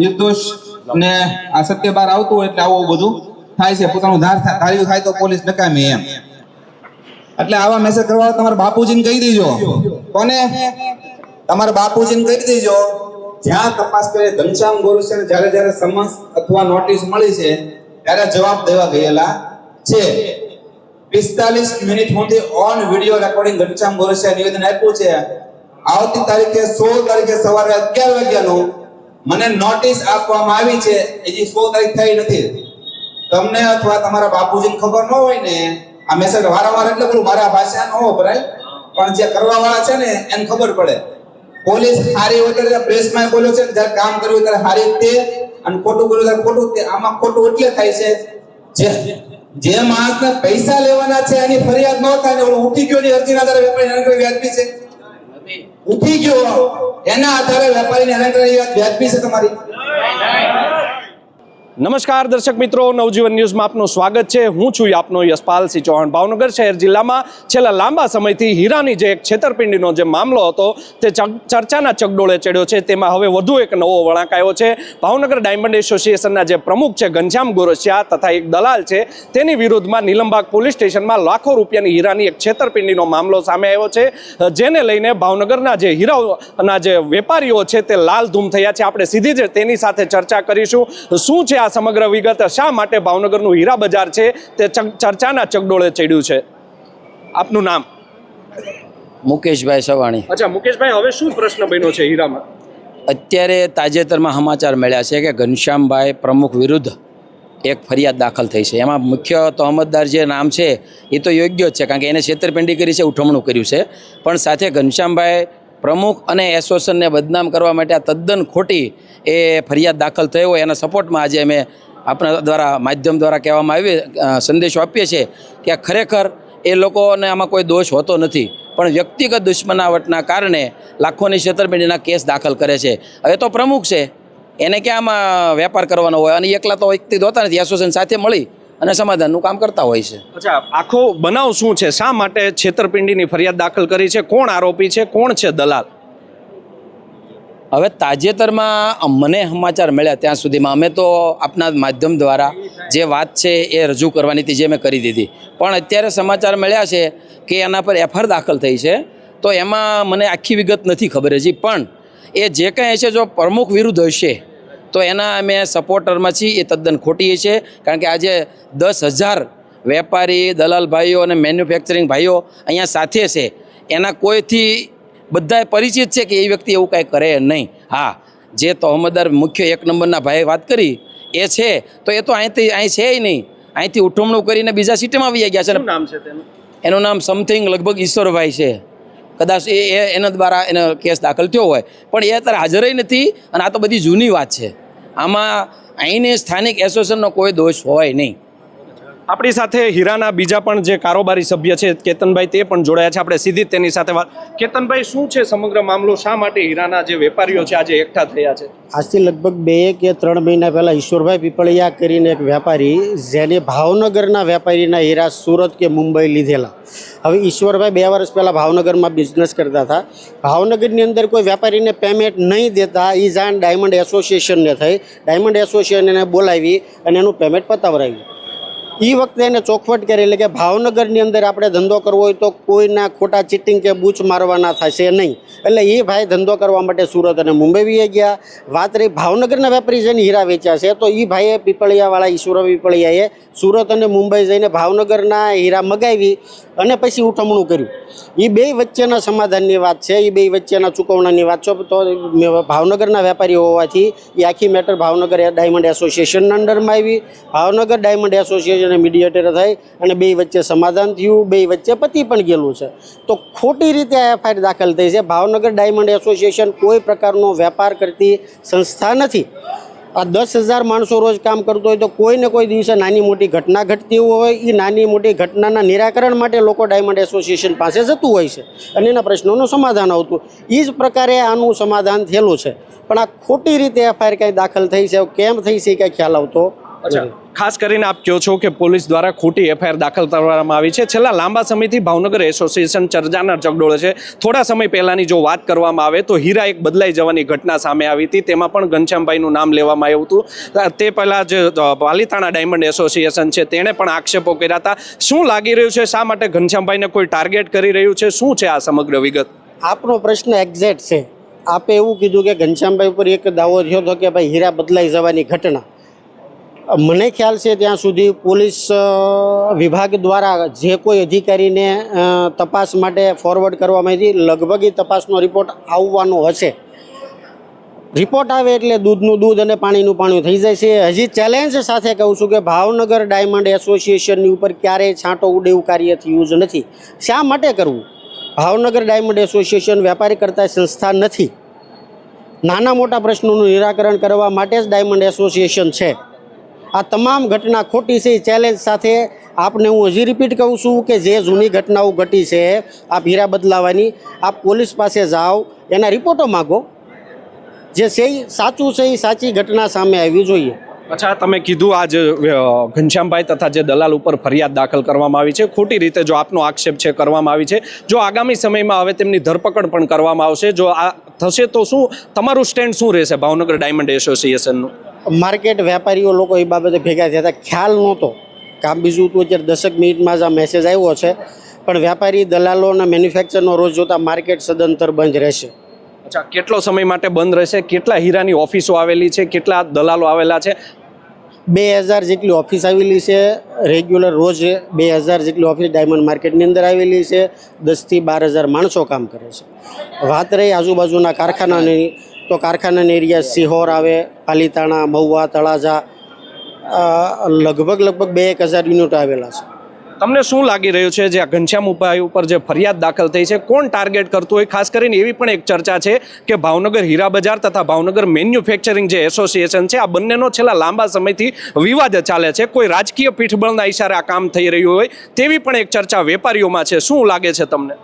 નિર્દોષ ને આ સત્ય બહાર આવતું હોય એટલે આવું બધું થાય છે. પોતાનું ધાર ધાર્યું થાય તો પોલીસ નકામી એમ. એટલે આવા મેસેજ કરવા તમારા બાપુજીને કહી દેજો. કોને? તમારા બાપુજીને કહી દેજો. જ્યાં તપાસ કરે ઘનશ્યામ ગોરસિયાને જ્યારે જ્યારે સમન્સ અથવા નોટિસ મળી છે, ત્યારે જવાબ દેવા ગયેલા છે. પિસ્તાલીસ મિનિટ સુધી on video recording Ghanshyam Gorasiya નિવેદન આપ્યું છે. આવતી તારીખે સોળ તારીખે સવારે અગિયાર વાગ્યાનું મને નોટિસ આપવામાં આવી છે હજી સો તારીખ થઈ નથી. તમને અથવા તમારા બાપુજીને ખબર ન હોય ને આ મેસેજ વારંવાર એટલે બોલું મારા ભાષા ન વપરાય પણ જે કરવા વાળા છે ને એને ખબર પડે. પોલીસ હારી હોય ત્યારે પ્રેસમાં બોલ્યો છે જ્યારે કામ કર્યું ત્યારે હારી તે અને ખોટું બોલ્યું ત્યારે ખોટું તે. આમાં ખોટું એટલે થાય છે જે જે માણસને પૈસા લેવાના છે એની ફરિયાદ ન થાય ને ઓલો ઉઠી ગયો ની અરજીના આધારે વેપારી વ્યાજબી છે. ઉઠી ગયો. એના આધારે વેપારીને હેરાન કરી વ્યાજબી છે તમારી. નમસ્કાર દર્શક મિત્રો, નવજીવન ન્યૂઝમાં આપનું સ્વાગત છે. હું છું આપનો યશપાલસિંહ ચૌહાણ. ભાવનગર શહેર જિલ્લામાં છેલ્લા લાંબા સમયથી હીરાની જે એક છેતરપિંડીનો જે મામલો હતો, તે ચર્ચાના ચગડોળે ચડ્યો છે. તેમાં હવે વધુ એક નવો વળાંક આવ્યો છે. ભાવનગર ડાયમંડ એસોસિએશનના જે પ્રમુખ છે, ઘનશ્યામ ગોરસિયા તથા એક દલાલ છે, તેની વિરુદ્ધમાં નીલમબાગ પોલીસ સ્ટેશનમાં લાખો રૂપિયાની હીરાની એક છેતરપિંડીનો મામલો સામે આવ્યો છે. જેને લઈને ભાવનગરના જે હીરાઓના જે વેપારીઓ છે, તે લાલ ધૂમ થયા છે. આપણે સીધી જ તેની સાથે ચર્ચા કરીશું. શું છે આ સમગ્ર વિગત શા માટે ભાવનગરનું હીરા બજાર છે તે ચર્ચાના ચકડોળે ચડ્યું છે. આપનું નામ? મુકેશભાઈ સવાણી. અચ્છા મુકેશભાઈ હવે શું પ્રશ્ન બન્યો છે હીરામાં? અત્યારે તાજેતરમાં સમાચાર મળ્યા છે કે ઘનશ્યામભાઈ પ્રમુખ વિરુદ્ધ એક ફરિયાદ દાખલ થઈ છે. એમાં મુખ્ય તહમતદાર જે નામ છે એ તો યોગ્ય જ છે કારણ કે એને છેતરપિંડી કરી છે ઉઠમણું કર્યું છે. પણ સાથે ઘનશ્યામભાઈ પ્રમુખ અને એસોસિએશનને બદનામ કરવા માટે આ તદ્દન ખોટી એ ફરિયાદ દાખલ થયો હોય એના સપોર્ટમાં આજે અમે આપણા દ્વારા, માધ્યમ દ્વારા કહેવામાં આવી સંદેશો આપીએ છીએ કે આ ખરેખર એ લોકોને આમાં કોઈ દોષ હોતો નથી. પણ વ્યક્તિગત દુશ્મનાવટના કારણે લાખોની છેતરપિંડીના કેસ દાખલ કરે છે. હવે તો પ્રમુખ છે. એને ક્યાં આમાં વેપાર કરવાનો હોય? અને એકલા તો વ્યક્તિ હોતા નથી. એસોસિએશન સાથે મળી અને સમાધાનનું કામ કરતા હોય છે. અચ્છા આખો બનાવ શું છે? શા માટે છેતરપિંડીની ફરિયાદ દાખલ કરી છે? કોણ આરોપી છે? કોણ છે દલાલ? હવે તાજેતરમાં મને સમાચાર મળ્યા ત્યાં સુધીમાં અમે તો આપના માધ્યમ દ્વારા જે વાત છે એ રજૂ કરવાની હતી જે મેં કરી દીધી. પણ અત્યારે સમાચાર મળ્યા છે કે એના પર એફઆર દાખલ થઈ છે. તો એમાં મને આખી વિગત નથી ખબર હજી. પણ એ જે કંઈ હશે જો પ્રમુખ વિરુદ્ધ હશે તો એના અમે સપોર્ટરમાં છીએ એ તદ્દન ખોટી છે કારણ કે આજે દસ હજાર વેપારી દલાલ ભાઈઓ અને મેન્યુફેક્ચરિંગ ભાઈઓ અહીંયા સાથે છે. એના કોઈથી બધાએ પરિચિત છે કે એ વ્યક્તિ એવું કાંઈ કરે નહીં? હા જે તહોમતદાર મુખ્ય એક નંબરના ભાઈએ વાત કરી એ છે. તો એ તો અહીંથી અહીં છે નહીં. અહીંથી ઉઠમણું કરીને બીજા સિટીમાં આવી ગયા છે. શું નામ છે તેનું? એનું નામ સમથિંગ લગભગ ઈશ્વરભાઈ છે. કદાચ એ એ એના દ્વારા એનો કેસ દાખલ થયો હોય. પણ એ અત્યારે હાજર નથી અને આ તો બધી જૂની વાત છે. આમાં અહીંની સ્થાનિક એસોસિએશનનો કોઈ દોષ હોય નહીં. આપણી સાથે હીરાના બીજા પણ જે કારોબારી સભ્ય છે, કેતનભાઈ તે પણ જોડાયા છે. આપણે સીધી તેની સાથે વાત કેતનભાઈ, શું છે સમગ્ર મામલો? શા માટે હીરાના જે વેપારીઓ છે આજે એકઠા થયા છે? આજથી લગભગ બે કે ત્રણ મહિના પહેલાં ઈશ્વરભાઈ પીપળિયા કરીને એક વેપારી, જેને ભાવનગરના વેપારીના હીરા સુરત કે મુંબઈ લીધેલા. હવે ઈશ્વરભાઈ બે વર્ષ પહેલાં ભાવનગરમાં બિઝનેસ કરતા હતા. ભાવનગરની અંદર કોઈ વેપારીને પેમેન્ટ નહીં દેતા એ જાણ ડાયમંડ એસોસિએશનને થઈ. ડાયમંડ એસોસિએશનને બોલાવી અને એનું પેમેન્ટ પતાવરાવ્યું એ વખતે એને ચોખવટ કરી, એટલે કે ભાવનગરની અંદર આપણે ધંધો કરવો હોય તો કોઈના ખોટા ચીટિંગ કે બૂચ મારવાના થશે નહીં. એટલે એ ભાઈ ધંધો કરવા માટે સુરત અને મુંબઈ વી ગયા. વાત રહી ભાવનગરના વેપારી જઈને હીરા વેચ્યા છે, તો એ ભાઈએ પીપળિયાવાળા ઈશ્વર પીપળિયાએ સુરત અને મુંબઈ જઈને ભાવનગરના હીરા મગાવી અને પછી ઉઠમણું કર્યું. એ બે વચ્ચેના સમાધાનની વાત છે એ બે વચ્ચેના ચૂકવણાની વાત છે. તો ભાવનગરના વેપારી હોવાથી એ આખી મેટર ભાવનગર ડાયમંડ એસોસિએશનના અંડરમાં આવી. ભાવનગર ડાયમંડ એસોસિએશન મીડિયેટર થઈ અને બે વચ્ચે સમાધાન થયું, બે વચ્ચે પતી પણ ગયેલું છે. તો ખોટી રીતે આ એફઆઈઆર દાખલ થઈ છે. ભાવનગર ડાયમંડ એસોસિએશન કોઈ પ્રકારનો વેપાર કરતી સંસ્થા નથી. આ દસ હજાર માણસો રોજ કામ કરતો હોય તો કોઈને કોઈ દિવસે નાની મોટી ઘટના ઘટતી હોય એ નાની મોટી ઘટનાના નિરાકરણ માટે લોકો ડાયમંડ એસોસિએશન પાસે જતું હોય છે અને એના પ્રશ્નોનું સમાધાન આવતું. એ જ પ્રકારે આનું સમાધાન થયેલું છે. પણ આ ખોટી રીતે એફઆઈઆર કાંઈ દાખલ થઈ છે કેમ થઈ છે કાંઈ ખ્યાલ આવતો? અચ્છા. ખાસ કરીને આપ કહો છો કે પોલીસ દ્વારા ખોટી એફઆઈઆર દાખલ કરવામાં આવી છે. છેલ્લા લાંબા સમયથી ભાવનગર એસોસિએશન ચર્ચાના ચગડોળે છે. થોડા સમય પહેલાની જો વાત કરવામાં આવે તો હીરા એક બદલાઈ જવાની ઘટના સામે આવી હતી. તેમાં પણ ઘનશ્યામભાઈનું નામ લેવામાં આવ્યું હતું. તે પહેલાં જે પાલીતાણા ડાયમંડ એસોસિએશન છે. તેણે પણ આક્ષેપો કર્યા હતા. શું લાગી રહ્યું છે? શા માટે ઘનશ્યામભાઈને કોઈ ટાર્ગેટ કરી રહ્યું છે? શું છે આ સમગ્ર વિગત? આપનો પ્રશ્ન એક્ઝેક્ટ છે. આપે એવું કીધું કે ઘનશ્યામભાઈ ઉપર એક દાવો થયો હતો કે ભાઈ હીરા બદલાઈ જવાની ઘટના. મને ખ્યાલ છે ત્યાં સુધી પોલીસ વિભાગ દ્વારા જે કોઈ અધિકારીને તપાસ માટે ફોરવર્ડ કરવામાં આવી લગભગ તપાસનો રિપોર્ટ આવવાનો હશે. રિપોર્ટ આવે એટલે દૂધનું દૂધ અને પાણીનું પાણી થઈ જાય છે. હજી ચેલેન્જ સાથે કહું છું કે ભાવનગર ડાયમંડ એસોસિએશનની ઉપર ક્યારેય છાંટો ઉડે એવું કાર્ય થયું જ નથી. શા માટે કરવું? ભાવનગર ડાયમંડ એસોસિએશન વેપારી કરતા સંસ્થા નથી. નાના મોટા પ્રશ્નોનું નિરાકરણ કરવા માટે જ ડાયમંડ એસોસિએશન છે. આ તમામ ઘટના ખોટી છે, એ ચેલેન્જ સાથે આપને હું હજી રિપીટ કહું છું કે જે જૂની ઘટનાઓ ઘટી છે આપ હીરા બદલાવાની, આપ પોલીસ પાસે જાઓ, એના રિપોર્ટો માગો. જે છે સાચું છે, એ સાચી ઘટના સામે આવવી જોઈએ. અચ્છા તમે કીધું આજ ઘનશ્યામભાઈ તથા જે દલાલ ઉપર ફરિયાદ દાખલ કરવામાં આવી છે. ખોટી રીતે જો આપનો આક્ષેપ છે, કરવામાં આવી છે. જો આગામી સમયમાં હવે તેમની ધરપકડ પણ કરવામાં આવશે, જો આ થશે તો શું? તમારું સ્ટેન્ડ શું રહેશે, ભાવનગર ડાયમંડ એસોસિએશનનું માર્કેટ વેપારીઓ લોકો એ બાબતે ભેગા થયા હતા. ખ્યાલ નહોતો કામ બીજું હતું અત્યારે દસક મિનિટમાં જ આ મેસેજ આવ્યો છે. પણ વેપારી દલાલો અને મેન્યુફેક્ચરનો રોજ જોતા માર્કેટ સદંતર બંધ રહેશે. અચ્છા કેટલો સમય માટે બંધ રહેશે? કેટલા હીરાની ઓફિસો આવેલી છે? કેટલા દલાલો આવેલા છે? બે હજાર જેટલી ઓફિસ આવેલી છે. રેગ્યુલર રોજ બે હજાર જેટલી ઓફિસ ડાયમંડ માર્કેટની અંદર આવેલી છે. દસથી બાર હજાર માણસો કામ કરે છે. વાત રહી આજુબાજુના કારખાનાની. તો કારખાનાની એરિયા સિહોર આવે પાલીતાણા મહુવા તળાજા લગભગ લગભગ બે એક હજાર યુનિટ આવેલા છે. તમને શું લાગી રહ્યું છે જે આ ઘનશ્યામ ઉપાય ઉપર જે ફરિયાદ દાખલ થઈ છે? કોણ ટાર્ગેટ કરતું હોય? ખાસ કરીને એવી પણ એક ચર્ચા છે કે ભાવનગર હીરા બજાર તથા ભાવનગર મેન્યુફેક્ચરિંગ જે એસોસિએશન છે આ બંનેનો છેલ્લા લાંબા સમયથી વિવાદ ચાલે છે. કોઈ રાજકીય પીઠબળના ઇશારે આ કામ થઈ રહ્યું હોય તેવી પણ એક ચર્ચા વેપારીઓમાં છે. શું લાગે છે તમને?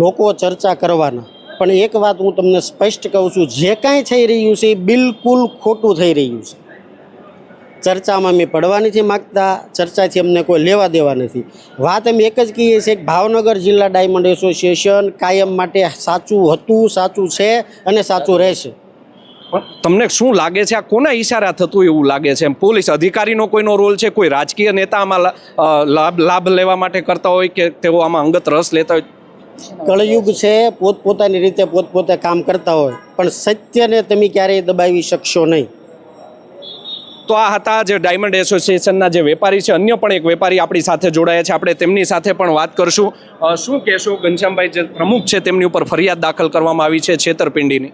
લોકો ચર્ચા કરવાના. પણ એક વાત હું તમને સ્પષ્ટ કહું છું, જે કાંઈ થઈ રહ્યું છે એ બિલકુલ ખોટું થઈ રહ્યું છે. ચર્ચામાં અમે પડવા નથી માગતા, ચર્ચાથી અમને કોઈ લેવા દેવા નથી. વાત અમે એક જ કહીએ છીએ કે ભાવનગર જિલ્લા ડાયમંડ એસોસિએશન કાયમ માટે સાચું હતું, સાચું છે અને સાચું રહેશે. પણ તમને શું લાગે છે? આ કોના ઈશારા થતું એવું લાગે છે? એમ પોલીસ અધિકારીનો કોઈનો રોલ છે? કોઈ રાજકીય નેતા આમાં લાભ લાભ લેવા માટે કરતા હોય કે તેઓ આમાં અંગત રસ લેતા હોય? કળયુગ છે પોતપોતાની રીતે પોતપોતે કામ કરતા હોય પણ સત્યને તમે ક્યારેય દબાવી શકશો નહીં. તો આ હતા જે ડાયમંડ એસોસિએશનના જે વેપારી છે અન્ય પણ એક વેપારી આપણી સાથે જોડાયા છે. આપણે તેમની સાથે પણ વાત કરશું. શું કહેશો ઘનશ્યામભાઈ જે પ્રમુખ છે તેમની ઉપર ફરિયાદ દાખલ કરવામાં આવી છે છેતરપિંડીની?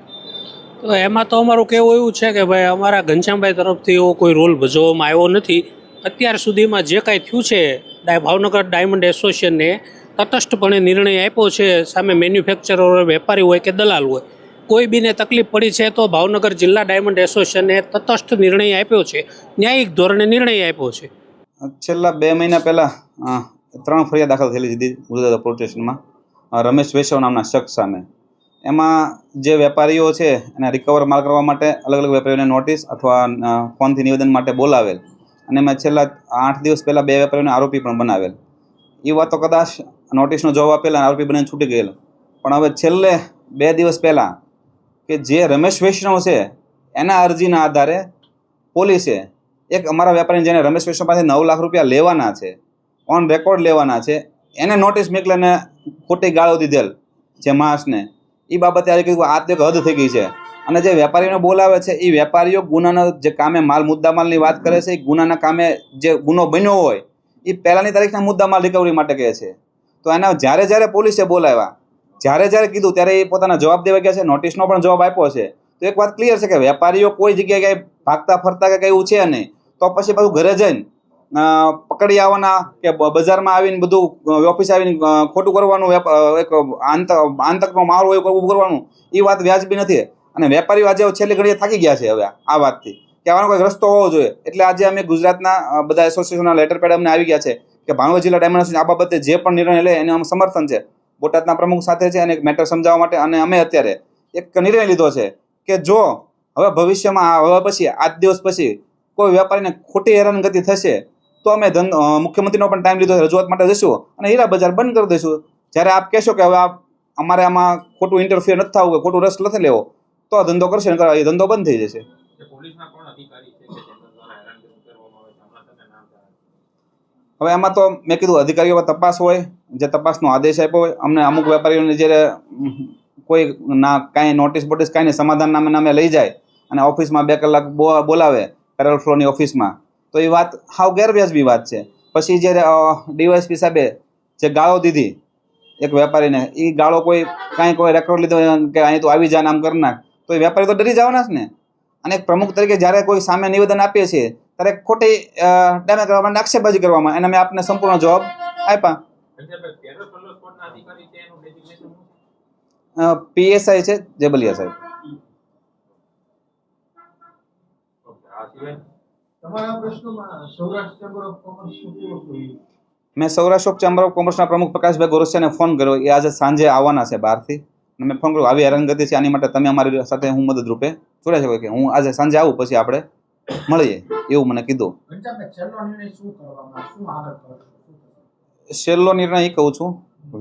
તો એમાં તો અમારું કહેવું એવું છે કે ભાઈ અમારા ઘનશ્યામભાઈ તરફથી એવો કોઈ રોલ ભજવવામાં આવ્યો નથી. અત્યાર સુધીમાં જે કાંઈ થયું છે ભાવનગર ડાયમંડ એસોસિએશનને તટસ્થપણે નિર્ણય આપ્યો છે, સામે મેન્યુફેક્ચરર વેપારી હોય કે દલાલ હોય. કોઈ બીને તકલીફ પડી છે તો ભાવનગર જિલ્લા ડાયમંડ એસોસિએશને તટસ્થ નિર્ણય આપ્યો છે, ન્યાયિક ધોરણે નિર્ણય આપ્યો છે. છેલ્લા બે મહિના પહેલાં ત્રણ ફરિયાદ દાખલ થયેલી હતી ગુજરાત પોલીસ સ્ટેશનમાં રમેશ વૈષ્ણવ નામના શખ્સ સામે. એમાં જે વેપારીઓ છે, એને રિકવર માલ કરવા માટે અલગ અલગ વેપારીઓને નોટિસ અથવા ફોનથી નિવેદન માટે બોલાવેલ. અને એમાં છેલ્લા આઠ દિવસ પહેલાં બે વેપારીઓને આરોપી પણ બનાવેલ. એ વાતો કદાચ નોટિસનો જવાબ આપેલા આરોપી બનીને છૂટી ગયેલો. પણ હવે છેલ્લે બે દિવસ પહેલાં કે જે રમેશ વૈષ્ણવ છે, એના અરજીના આધારે પોલીસે એક અમારા વેપારી જેને રમેશ વૈષ્ણવ પાસે નવ લાખ રૂપિયા લેવાના છે, ઓન રેકોર્ડ લેવાના છે, એને નોટિસ મોકલીને ખોટી ગાળો દીધેલ જે માણસને એ બાબતે આજે કીધું આ તો એક હદ થઈ ગઈ છે. અને જે વેપારીઓને બોલાવે છે એ વેપારીઓ ગુનાના જે કામે માલ, મુદ્દામાલની વાત કરે છે એ ગુનાના કામે જે ગુનો બન્યો હોય એ પહેલાંની તારીખના મુદ્દામાલ રિકવરી માટે કહે છે. તો એના જ્યારે જ્યારે પોલીસે બોલાવ્યા, જ્યારે જ્યારે કીધું, ત્યારે એ પોતાના જવાબ દેવા ગયા છે, નોટિસનો પણ જવાબ આપ્યો છે. તો એક વાત ક્લિયર છે કે વેપારીઓ કોઈ જગ્યાએ કંઈ ભાગતા ફરતા કે કંઈ છે નહીં. તો પછી પાછું ઘરે જઈને પકડી આવવાના કે બજારમાં આવીને બધું ઓફિસ આવીને ખોટું કરવાનું એક આંત, આંતકનો માહોલ હોય એવું કરવાનું, એ વાત વ્યાજબી નથી. અને વેપારીઓ આજે છેલ્લી ઘડીએ થાકી ગયા છે હવે આ વાતથી. કે આવાનો કોઈ રસ્તો હોવો જોઈએ. એટલે આજે અમે ગુજરાતના બધા એસોસિએશનના લેટર પેડ અમને આવી ગયા છે. કે ભાવનગર જિલ્લા ડાયમંડ આ બાબતે જે પણ નિર્ણય લે એને અમે સમર્થન છે. બોટાદના પ્રમુખ સાથે છે અને મેટર સમજાવવા માટે અને અમે અત્યારે એક નિર્ણય લીધો છે કે જો હવે ભવિષ્યમાં હવે પછી આજ દિવસ પછી કોઈ વેપારીને ખોટી હેરાનગતિ થશે, તો અમે ધન મુખ્યમંત્રીનો પણ ટાઈમ લીધો રજૂઆત માટે જશું અને હીરા બજાર બંધ કરી દઈશું. જ્યારે આપ કહેશો કે હવે આપ અમારે આમાં ખોટું ઇન્ટરફિયર નથી થવું કે ખોટું રસ નથી લેવો, તો આ ધંધો કરશે એ ધંધો બંધ થઈ જશે. હવે એમાં તો મેં કીધું અધિકારીઓ તપાસ હોય, જે તપાસનો આદેશ આપ્યો હોય, અમને અમુક વેપારીઓને જ્યારે કોઈ ના કાંઈ નોટિસ બોટિસ કાંઈ સમાધાન નામે નામે લઈ જાય અને ઓફિસમાં બે કલાક બોલાવે પેરલ ફ્લોની ઓફિસમાં, તો એ વાત હાવ ગેરવ્યાજબી વાત છે. પછી જ્યારે ડીવાયસપી સાહેબે જે ગાળો દીધી એક વેપારીને એ ગાળો કોઈ કાંઈ કોઈ રેકોર્ડ લીધો કે અહીં તો આવી જાય નામ કરી નાખ, તો એ વેપારી તો ડરી જવાના જ ને. અને એક પ્રમુખ તરીકે જ્યારે કોઈ સામે નિવેદન આપીએ છીએ ત્યારે ખોટી ડેમેજ કરવા માટે આક્ષેપબાજી કરવામાં. એને મેં આપને સંપૂર્ણ જવાબ આપ્યા. પીએસઆઈ છે જેબલિયા સાહેબ. મેં સૌરાષ્ટ્ર ચેમ્બર ઓફ કોમર્સના પ્રમુખ પ્રકાશભાઈ ગોરસિયાને ફોન કર્યો. એ આજે સાંજે આવવાના છે બહારથી. અને મેં ફોન કર્યો આવી હેરાનગતિ છે આની માટે તમે અમારી સાથે હું મદદરૂપે. જોડાઈ શકો કે હું આજે સાંજે આવું પછી આપણે મળીએ એવું મને કીધું. છેલ્લો નિર્ણય શું શું શું એ કહું છું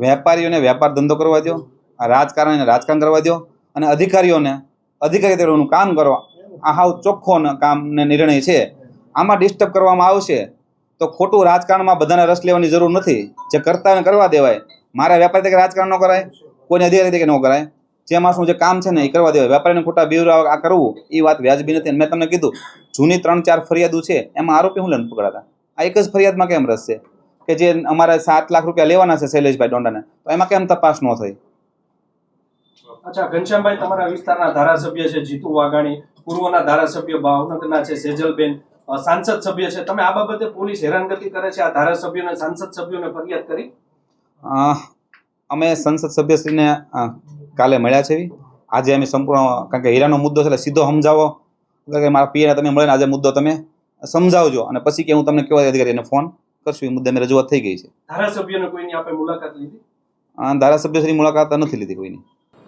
વેપારીઓને વેપાર ધંધો કરવા દો આ રાજકારણીને રાજકારણ કરવા દો અને અધિકારીઓને અધિકારી તરીકેનું કામ કરો આ હાવ ચોખ્ખો કામને કામ ને નિર્ણય છે. આમાં ડિસ્ટર્બ કરવામાં આવશે તો ખોટું રાજકારણમાં બધાને રસ લેવાની જરૂર નથી. જે કરતા કરવા દેવાય. મારા વેપારી તરીકે રાજકારણ ન કરાય કોઈને અધિકારી તરીકે ન કરાય. જે માણસનું જે કામ છે ને એ કરવા દેવાય. વેપારીને ખોટા બીવરા આ કરવું એ વાત વ્યાજબી નથી. મેં તમને કીધું જૂની ત્રણ ચાર ફરિયાદો છે એમાં આરોપી હું લઈને પકડાતા. આ એક જ ફરિયાદમાં કેમ રસ છે કે જે અમારે સાત લાખ રૂપિયા લેવાના છે શૈલેષભાઈ ડોંડાને તો એમાં કેમ તપાસ ન થઈ? અચ્છા ઘનશ્યામભાઈ તમારા વિસ્તારના ધારાસભ્ય છે જીતુ વાઘાણી પૂર્વના ધારાસભ્ય ભાવનગરના છે સેજલબેન સાંસદ સભ્ય છે. તમે આ બાબતે પોલીસ હેરાનગતિ કરે છે આ ધારાસભ્યોને સાંસદ સભ્યોને ફરિયાદ કરી? અમે સંસદ સભ્યશ્રીને કાલે મળ્યા છે આજે અમે સંપૂર્ણ કારણ કે હીરાનો મુદ્દો છે એટલે સીધો સમજાવો. કે મારા પીએને તમે મળે આજે મુદ્દો તમે સમજાવજો અને પછી કે હું તમને કેવા અધિકારીને ફોન કરશું એ મુદ્દે રજૂઆત થઈ ગઈ છે. ધારાસભ્યોને કોઈની આપણે મુલાકાત લીધી? ધારાસભ્યશ્રી મુલાકાત નથી લીધી કોઈની.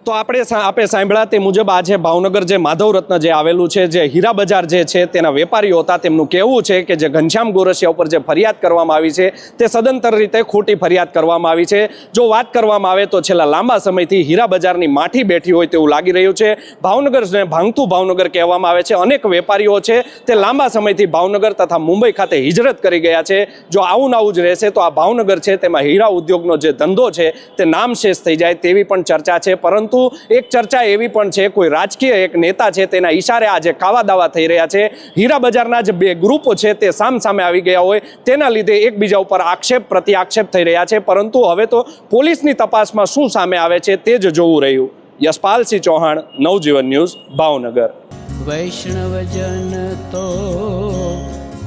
તો આપણે આપણે આપે સાંભળ્યા તે મુજબ આજે ભાવનગર જે માધવ રત્ન જે આવેલું છે, જે હીરા બજાર જે છે, તેના વેપારીઓ હતા, તેમનું કહેવું છે કે જે ઘનશ્યામ ગોરસિયા ઉપર જે ફરિયાદ કરવામાં આવી છે, તે સદંતર રીતે ખોટી ફરિયાદ કરવામાં આવી છે. જો વાત કરવામાં આવે તો છેલ્લા લાંબા સમયથી હીરા બજારની માઠી બેઠી હોય તેવું લાગી રહ્યું છે. ભાવનગરને ભાંગતું ભાવનગર કહેવામાં આવે છે. અનેક વેપારીઓ છે, તે લાંબા સમયથી ભાવનગર તથા મુંબઈ ખાતે હિજરત કરી ગયા છે. જો આવું આવું જ રહેશે તો આ ભાવનગર છે, તેમાં હીરા ઉદ્યોગનો જે ધંધો છે, તે નામશેષ થઈ જાય તેવી પણ ચર્ચા છે. પરંતુ એક ચર્ચા એવી પણ છે, કોઈ રાજકીય એક નેતા છે, તેના ઈશારે આજે કાવા દાવા થઈ રહ્યા છે. હીરા બજારના જે બે ગ્રુપો છે, તે સામ સામે આવી ગયા હોય, તેના લીધે એકબીજા ઉપર આક્ષેપ પ્રતિ આક્ષેપ થઈ રહ્યા છે. પરંતુ હવે તો પોલીસની તપાસમાં શું સામે આવે છે, તે જ જોવું રહ્યું. યશપાલસિંહ ચૌહાણ, નવજીવન ન્યૂઝ, ભાવનગર. વૈષ્ણવજન તો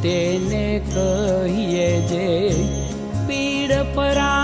તેને કહીએ જે પીડ પરા